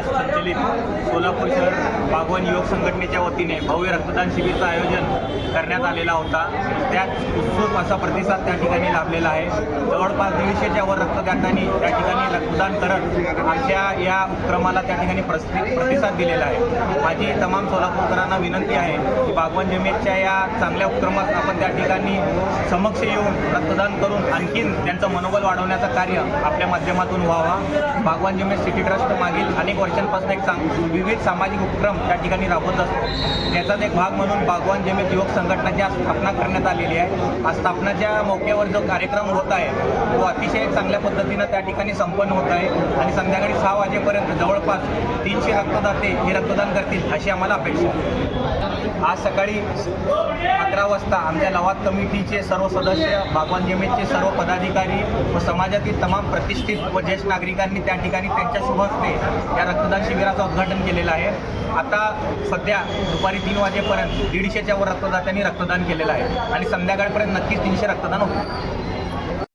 Trust संचलित सोलापूर शहर बागवान युवक संघटनेच्या वतीने भव्य रक्तदान शिबिरचं आयोजन करण्यात आलेला होता. त्यात उत्सुक असा प्रतिसाद त्या ठिकाणी लाभलेला आहे. जवळपास दीडशेच्या वर रक्तदातांनी त्या ठिकाणी रक्तदान करत आमच्या या उपक्रमाला त्या ठिकाणी प्रस्ति प्रतिसाद दिलेला आहे. माझी तमाम सोलापूरकरांना विनंती आहे की बागवान जमेतच्या या चांगल्या उपक्रमात आपण त्या ठिकाणी समक्ष येऊन रक्तदान करून आणखीन त्यांचं मनोबल वाढवण्याचं कार्य आपल्या माध्यमातून व्हावा. बागवान जमेत सिटी ट्रस्ट मागील अनेक वर्षांपासून एक सांग विविध सामाजिक उपक्रम त्या ठिकाणी राबवत असतो. त्याचाच एक भाग म्हणून बागवान जमेत युवक संघटनाची स्थापना करण्यात आलेली आहे. आज स्थापनाच्या मौक्यावर जो कार्यक्रम होत आहे तो अतिशय चांगल्या पद्धतीनं त्या ठिकाणी संपन्न होत. आहे. आणि संध्याकाळी सहा वाजेपर्यंत जवळपास तीनशे रक्तदाते हे रक्तदान करतील अशी आम्हाला अपेक्षा आज सकाळी अकरा वाजता आमच्या लवाद कमिटीचे सर्व सदस्य बागवान जमेतचे सर्व पदाधिकारी व समाजातील तमाम प्रतिष्ठित व ज्येष्ठ नागरिकांनी त्या ठिकाणी त्यांच्या शुभस्ते या रक्तदान शिबिराचं उद्घाटन केलेलं आहे. आता सध्या दुपारी तीन वाजेपर्यंत दीडशेच्या वर रक्तदात्यांनी रक्तदान केलेलं आहे. आणि संध्याकाळपर्यंत नक्कीच तीनशे रक्तदान होतं